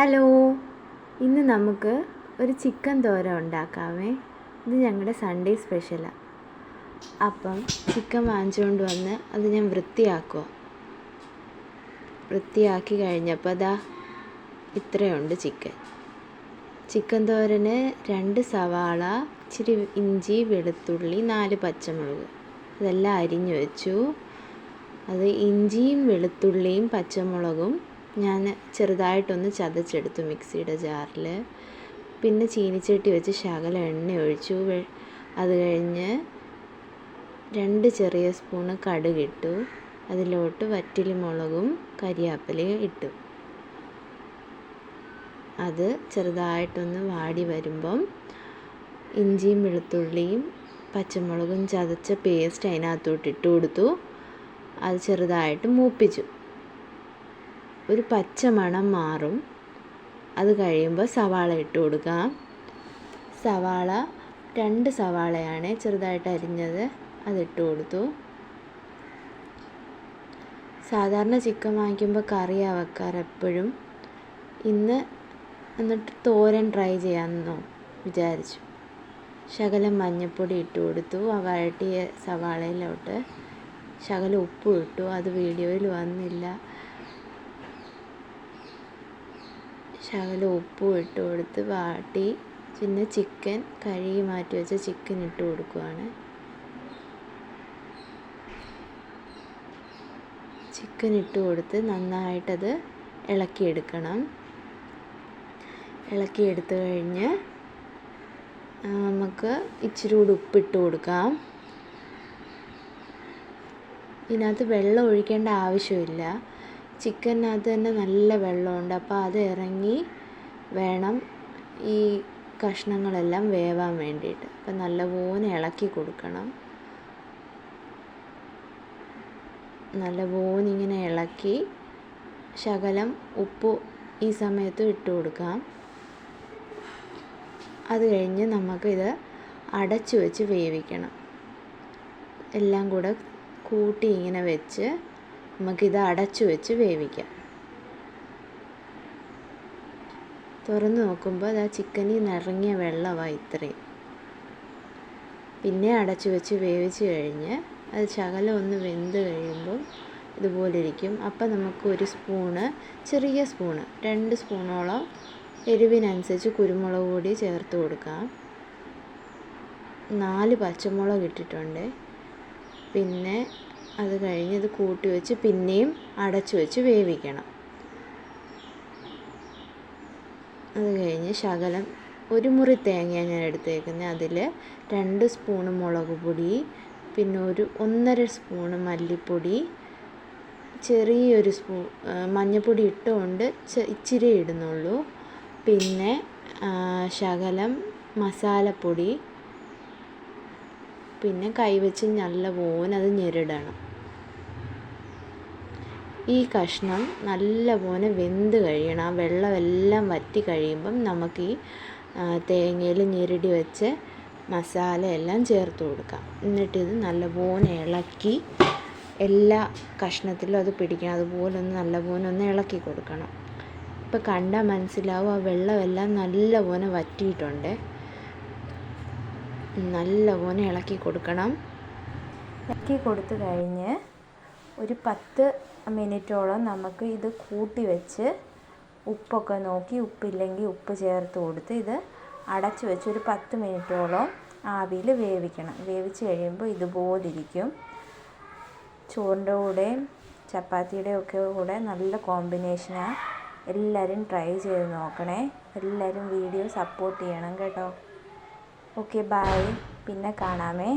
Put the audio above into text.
Hello. ഇന്ന് നമുക്ക് ഒരു ചിക്കൻ തോര ഉണ്ടാക്കാമേ ഇത് ഞങ്ങളുടെ സൺഡേ സ്പെഷ്യലാണ് അപ്പം ചിക്കൻ വാങ്ങിച്ചുകൊണ്ട് വന്ന് അത് ഞാൻ വൃത്തിയാക്കുക വൃത്തിയാക്കി കഴിഞ്ഞപ്പോൾ അതാ ഇത്രയുണ്ട് ചിക്കൻ. ചിക്കൻ തോരന് രണ്ട് സവാള ഇച്ചിരി ഇഞ്ചി വെളുത്തുള്ളി നാല് പച്ചമുളക്. ഇതെല്ലാം അരിഞ്ഞു വെച്ചു. അത് ഇഞ്ചിയും വെളുത്തുള്ളിയും പച്ചമുളകും ഞാൻ ചെറുതായിട്ടൊന്ന് ചതച്ചെടുത്തു മിക്സിയുടെ ജാറിൽ. പിന്നെ ചീനിച്ചട്ടി വെച്ച് ശകലം എണ്ണ ഒഴിച്ചു. അത് കഴിഞ്ഞ് രണ്ട് ചെറിയ സ്പൂണ് കടുകിട്ടു അതിലോട്ട് വറ്റിൽ മുളകും കരിയാപ്പിലയും ഇട്ടു. അത് ചെറുതായിട്ടൊന്ന് വാടി വരുമ്പം ഇഞ്ചിയും വെളുത്തുള്ളിയും പച്ചമുളകും ചതച്ച പേസ്റ്റ് അതിനകത്തോട്ട് ഇട്ട് കൊടുത്തു. അത് ചെറുതായിട്ട് മൂപ്പിച്ചു. ഒരു പച്ച മണം മാറും. അത് കഴിയുമ്പോൾ സവാള ഇട്ട് കൊടുക്കാം. സവാള രണ്ട് സവാളയാണ് ചെറുതായിട്ട് അരിഞ്ഞത്. അതിട്ട് കൊടുത്തു. സാധാരണ ചിക്കൻ വാങ്ങിക്കുമ്പോൾ കറിയാണ് വെക്കാറ് എപ്പോഴും. ഇന്ന് എന്നിട്ട് തോരൻ ട്രൈ ചെയ്യാമെന്നോ വിചാരിച്ചു. ശകലം മഞ്ഞൾപ്പൊടി ഇട്ട് കൊടുത്തു. ആ വഴട്ടിയ സവാളയിലോട്ട് ശകലം ഉപ്പും ഇട്ടു. അത് വീഡിയോയിൽ വന്നില്ല. ശകലം ഉപ്പും ഇട്ട് കൊടുത്ത് വാട്ടി പിന്നെ ചിക്കൻ കഴുകി മാറ്റി വെച്ച ചിക്കൻ ഇട്ട് കൊടുക്കുവാണ്. ചിക്കൻ ഇട്ട് കൊടുത്ത് നന്നായിട്ടത് ഇളക്കിയെടുക്കണം. ഇളക്കിയെടുത്ത് കഴിഞ്ഞ് നമുക്ക് ഇച്ചിരി കൂടി ഉപ്പിട്ട് കൊടുക്കാം. ഇതിനകത്ത് വെള്ളം ഒഴിക്കേണ്ട ആവശ്യമില്ല. ചിക്കനകത്ത് തന്നെ നല്ല വെള്ളമുണ്ട്. അപ്പോൾ അത് ഇറങ്ങി വേണം ഈ കഷ്ണങ്ങളെല്ലാം വേവാൻ വേണ്ടിയിട്ട്. അപ്പം നല്ലപോലെ ഇളക്കി കൊടുക്കണം. നല്ലപോലെ ഇങ്ങനെ ഇളക്കി ശകലം ഉപ്പ് ഈ സമയത്ത് ഇട്ട് കൊടുക്കാം. അത് കഴിഞ്ഞ് നമുക്കിത് അടച്ചു വെച്ച് വേവിക്കണം. എല്ലാം കൂടെ കൂട്ടി ഇങ്ങനെ വെച്ച് നമുക്കിത് അടച്ചു വെച്ച് വേവിക്കാം. തുറന്ന് നോക്കുമ്പോൾ അത് ആ ചിക്കനിൽ നിറങ്ങിയ വെള്ളമാണ് ഇത്രയും. പിന്നെ അടച്ചു വെച്ച് വേവിച്ച് കഴിഞ്ഞ് അത് ശകലം ഒന്ന് വെന്ത് കഴിയുമ്പോൾ ഇതുപോലെ ഇരിക്കും. അപ്പം നമുക്ക് ഒരു സ്പൂണ് ചെറിയ സ്പൂണ് രണ്ട് സ്പൂണോളം എരിവിനനുസരിച്ച് കുരുമുളക് പൊടി ചേർത്ത് കൊടുക്കാം. നാല് പച്ചമുളക് ഇട്ടിട്ടുണ്ട്. പിന്നെ അത് കഴിഞ്ഞ് ഇത് കൂട്ടി വെച്ച് പിന്നെയും അടച്ചു വെച്ച് വേവിക്കണം. അത് കഴിഞ്ഞ് ശകലം ഒരു മുറി തേങ്ങയാണ് ഞാൻ എടുത്തേക്കുന്നത്. അതിൽ രണ്ട് സ്പൂണ് മുളക് പൊടി പിന്നെ ഒരു ഒന്നര സ്പൂണ് മല്ലിപ്പൊടി ചെറിയൊരു സ്പൂ മഞ്ഞൾപ്പൊടി ഇട്ടുകൊണ്ട് ഇച്ചിരി ഇടുന്നുള്ളൂ. പിന്നെ ശകലം മസാലപ്പൊടി പിന്നെ കൈവച്ച് നല്ലപോലെ അത് ഞെരിടണം. ഈ കഷ്ണം നല്ല നല്ലപോലെ വെന്ത് കഴിയണം. ആ വെള്ളമെല്ലാം വറ്റി കഴിയുമ്പം നമുക്ക് ഈ തേങ്ങയിൽ ഞെരടി വെച്ച് മസാല എല്ലാം ചേർത്ത് കൊടുക്കാം. എന്നിട്ടിത് നല്ലപോലെ ഇളക്കി എല്ലാ കഷ്ണത്തിലും അത് പിടിക്കണം. അതുപോലെ ഒന്ന് നല്ലപോലെ ഒന്ന് ഇളക്കി കൊടുക്കണം. ഇപ്പം കണ്ടാൽ മനസ്സിലാവും ആ വെള്ളമെല്ലാം നല്ലപോലെ വറ്റിയിട്ടുണ്ട്. നല്ലപോലെ ഇളക്കി കൊടുക്കണം. ഇളക്കി കൊടുത്തു കഴിഞ്ഞ് ഒരു പത്ത് മിനിറ്റോളം നമുക്ക് ഇത് കൂട്ടി വെച്ച് ഉപ്പൊക്കെ നോക്കി ഉപ്പില്ലെങ്കിൽ ഉപ്പ് ചേർത്ത് കൊടുത്ത് ഇത് അടച്ചു വെച്ച് ഒരു പത്ത് മിനിറ്റോളം ആവിയിൽ വേവിക്കണം. വേവിച്ച് കഴിയുമ്പോൾ ഇതുപോലിരിക്കും. ചോറിന്റെ കൂടെയും ചപ്പാത്തിയുടെ ഒക്കെ കൂടെ നല്ല കോമ്പിനേഷനാണ് എല്ലാവരും ട്രൈ ചെയ്ത് നോക്കണേ. എല്ലാവരും വീഡിയോ സപ്പോർട്ട് ചെയ്യണം കേട്ടോ. ഓക്കെ ബൈ പിന്നെ കാണാമേ.